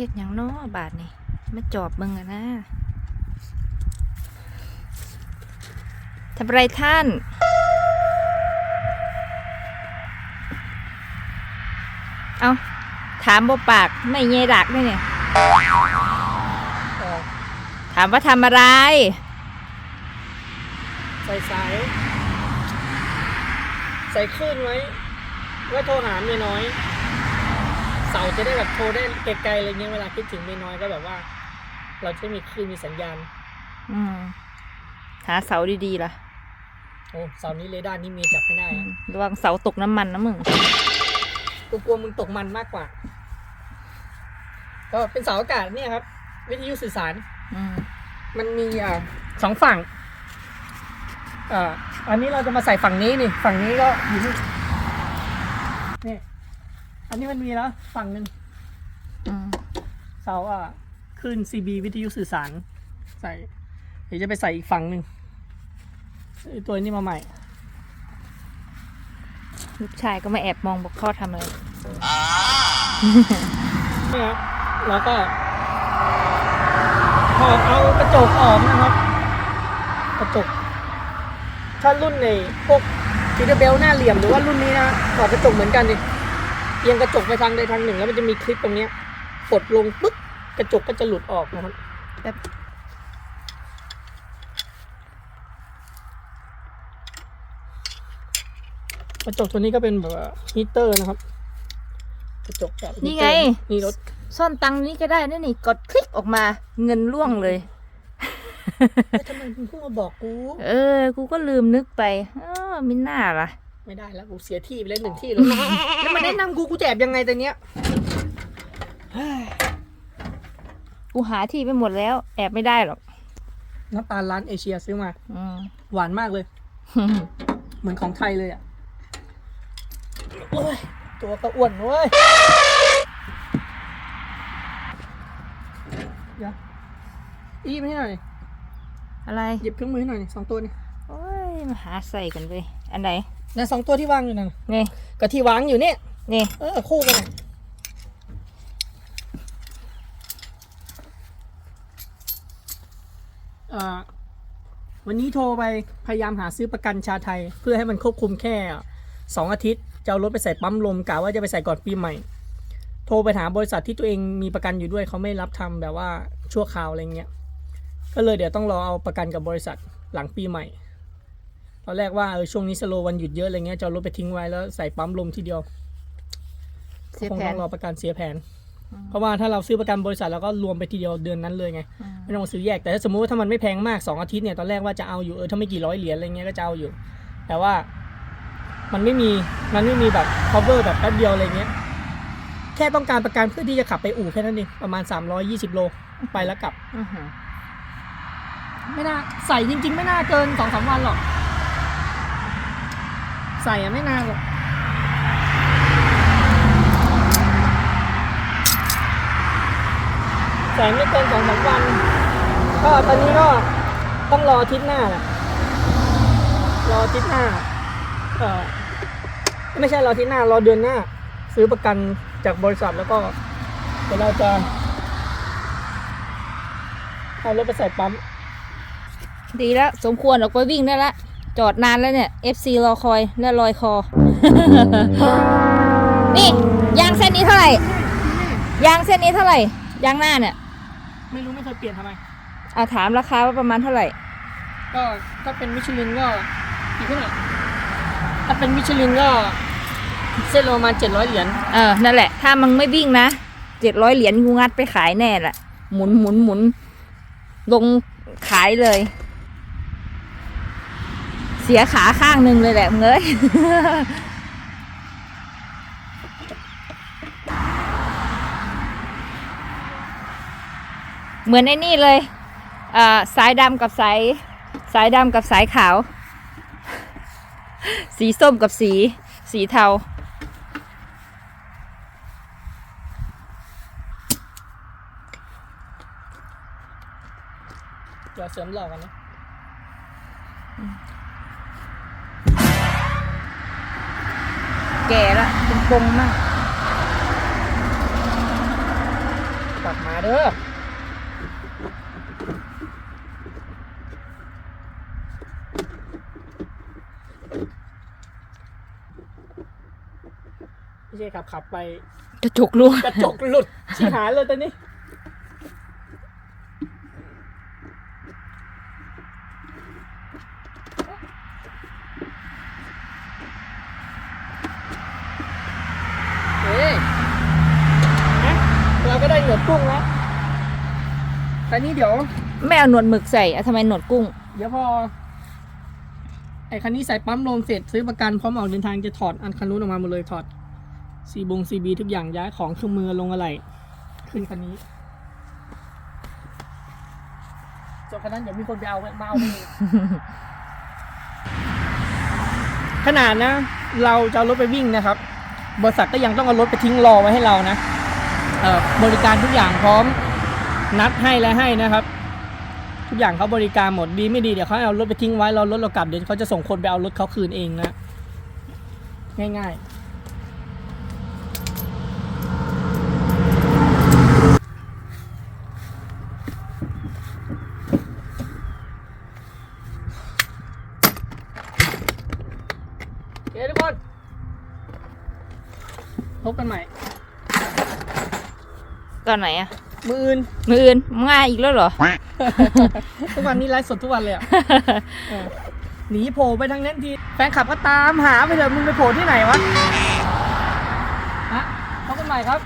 เฮ็ดหยังน้อบาทนี่มาจอบเบิ่งอะนะทำไรท่าน เอาถามบ่ปากไม่เยดักด้วยเนี่ย ถามว่าทำอะไร ใส่สาย ใส่คลื่นไว้ ไว้โทรหาเมียน้อย เสาจะได้แบบโทรได้ไกลๆอะไรเงี้ยเวลาคิดถึงเมียน้อยก็แบบว่า เราจะมีคลื่นมีสัญญาณ อืมหาเสาดีๆล่ะ โอ้เสานี้เรดาร์นี่มีจับไม่ได้อะระวังเสาตกน้ำมันนะมึง กูกลัวมึงตกมันมากกว่า ก็เป็นเสาอากาศเนี่ยครับ วิทยุสื่อสาร อืม มันมีอ่าสองฝั่งอ่าอันนี้เราจะมาใส่ฝั่งนี้นี่ ฝั่งนี้ก็อยู่นี่นี่ อันนี้มันมีแล้วฝั่งหนึ่งอืมเสาอะคลื่น CB วิทยุสื่อสาร ใส่เดี๋ยวจะไปใส่อีกฝั่งหนึ่งไอ้ตัวนี้มาใหม่ลูกชายก็มาแอบมองบอกพ่อทำอะไรนี่ครับแล้วก็ถอดเอากระจกออกนะครับ กระจก ถ้ารุ่นในพวกทีเดเบลหน้าเหลี่ยมหรือว่ารุ่นนี้นะถอดกระจกเหมือนกันดิ เอียงกระจกไปทางใดทางหนึ่ง แล้วมันจะมีคลิปตรงเนี้ยกดลงปึ๊บกระจกก็จะหลุดออกนะครับแบบกระจกตัวนี้ก็เป็นแบบว่าฮีเตอร์นะครับ กระจกแบบฮีนี่เตอไงร์นี่รถซ่อนตังค์นี้ก็ได้นั่นนี่กดคลิกออกมาเงินล่วงเลยเฮ้ยทำไมมึงเพิ่งมาบอกกู เออ กูก็ลืมนึกไป เออมิน่าล่ะ ไม่ได้แล้วกูเสียที่ไปแล้วหนึ่งที่แล้วแล้วมาแนะนำกูกูจะแอบยังไงแต่เนี้ยกูหาที่ไปหมดแล้ว แอบไม่ได้หรอกน้ำตาลร้านเอเชียซื้อมาอืมหวานมากเลย เหมือนของไทยเลยอะโอ้ยตัวก็อ้วนเว้ยเดี๋ยวอีมาให้หน่อยอะไรหยิบเครื่องมือให้หน่อยสองตัวนี่โอ้ยมาหาใส่กันไปอันไหน นะสองตัวที่วางอยู่นั่นนี่กับที่วางอยู่เนี่ยนี่เออคู่กันน่ะเอ่อวันนี้โทรไปพยายามหาซื้อประกันชาไทย เพื่อให้มันควบคุมแค่สองอาทิตย์จะเอารถไปใส่ปั๊มลมกะว่าจะไปใส่ก่อนปีใหม่ โทรไปหาบริษัทที่ตัวเองมีประกันอยู่ด้วยเขาไม่รับทำแบบว่าชั่วคราวอะไรเงี้ยก็เลยเดี๋ยวต้องรอเอาประกันกับบริษัทหลังปีใหม่ ตอนแรกว่าเออช่วงนี้สโลวันหยุดเยอะอะไรเงี้ยจะเอารถไปทิ้งไว้แล้วใส่ปั๊มลมทีเดียวเสียคงแผต้น องรอประกันเสียแผนเพราะว่าถ้าเราซื้อประกันบริษัทเราก็รวมไปทีเดียวเดือนนั้นเลยไงอืมไม่ต้องมาซื้อแยกแต่ถ้าสมมุติว่าถ้ามันไม่แพงมากสองอาทิตย์เนี่ยตอนแรกว่าจะเอาอยู่เออถ้าไม่กี่ร้อยเหรียญอะไรเงี้ยก็จะเอาอยู่ แต่ว่ามันไม่มีมันไม่มีแบบ cover แบบแป๊บเดียวอะไรเงี้ยแค่ต้องการประกันเพื่อที่จะขับไปอู่แค่นั้นเองประมาณ 320 โลไปแล้วกลับ อื้อหือไม่น่าใส่จริง ๆ ไม่น่าเกินสองสามวันหรอก ใส่ไม่นานหรอกใส่ไม่เกินสองสามวัน ก็ตอนนี้ก็ต้องรอทิตย์หน้าแหละรอทิตย์หน้าเออไม่ใช่รอทิตย์หน้ารอเดือนหน้า ซื้อประกันจากบริษัทแล้วก็เดี๋ยวเราจะเอารถไปใส่ปั๊ม ดีแล้ว สมควรออกไปวิ่งได้ละ จอดนานแล้วเนี่ย FC รอคอยและลอยคอ นี่ยางเส้นนี้เท่าไหร่ยางเส้นนี้เท่าไหร่ยางหน้าเนี่ย ไม่รู้ไม่เคยเปลี่ยนทำไมเอาถามราคาว่าประมาณเท่าไหร่ ก็ถ้าเป็นมิชลินก็กี่เท่าไหร่ถ้าเป็นมิชลินก็เส้นละประมาณเจ็ดร้อยเหรียญเออ นั่นแหละ ถ้ามึงไม่วิ่งนะเจ็ดร้อยเหรียญกูงัดไปขายแน่แหละหมุนหมุนหมุนลงขายเลยเสียขาข้างหนึ่งเลยแหละมึงเอ้ยเหมือนไอ้นี่เลยสายดำกับสายสายดำกับสายขาว สีส้มกับสี สีเทา เดี๋ยวเสริมหล่อกันนะ เป็นปงมากตัดเด้อไม่ใช่ขับขับไป กระจกรั่วกระจกหลุด ชิหายเลยตอนนี้ เฮ้ยนะ เราก็ได้หนวดกุ้งแล้วแต่นี้เดี๋ยว ไม่เอาหนวดหมึกใส่อะทำไมหนวดกุ้ง เดี๋ยวพอ ไอ้คันนี้ใส่ปั๊มลมเสร็จซื้อประกันพร้อมออกเดินทางจะถอดอันคันนู้นออกมาหมดเลยถอดซีบงซีบีทุกอย่างย้ายของเครื่องมือลงอะไร ขึ้นคันนี้จบคันนั้นเดี๋ยวมีคนไปเอามาเอาไปเองขนาดนะ เราจะเอารถไปวิ่งนะครับ บริษัทก็ยังต้องเอารถไปทิ้งรอไว้ให้เรานะเอ่อ บริการทุกอย่างพร้อมนัดให้และให้นะครับ ทุกอย่างเขาบริการหมดดีไม่ดีเดี๋ยวเขาเอารถไปทิ้งไว้เรารถเรากลับเดี๋ยวเขาจะส่งคนไปเอารถเขาคืนเองนะ ง่ายๆโอเคทุกคน พบกันใหม่ ตอนไหนอะมืออื่นมืออื่นมาอีกแล้วเหรอ ทุกวันนี้ไลฟ์สดทุกวันเลยอะเออหนีโผล่ไปทางนั้นทีแฟนคลับก็ตามหาไปเถอะมึงไปโผล่ที่ไหนวะฮะพบกันใหม่ครับ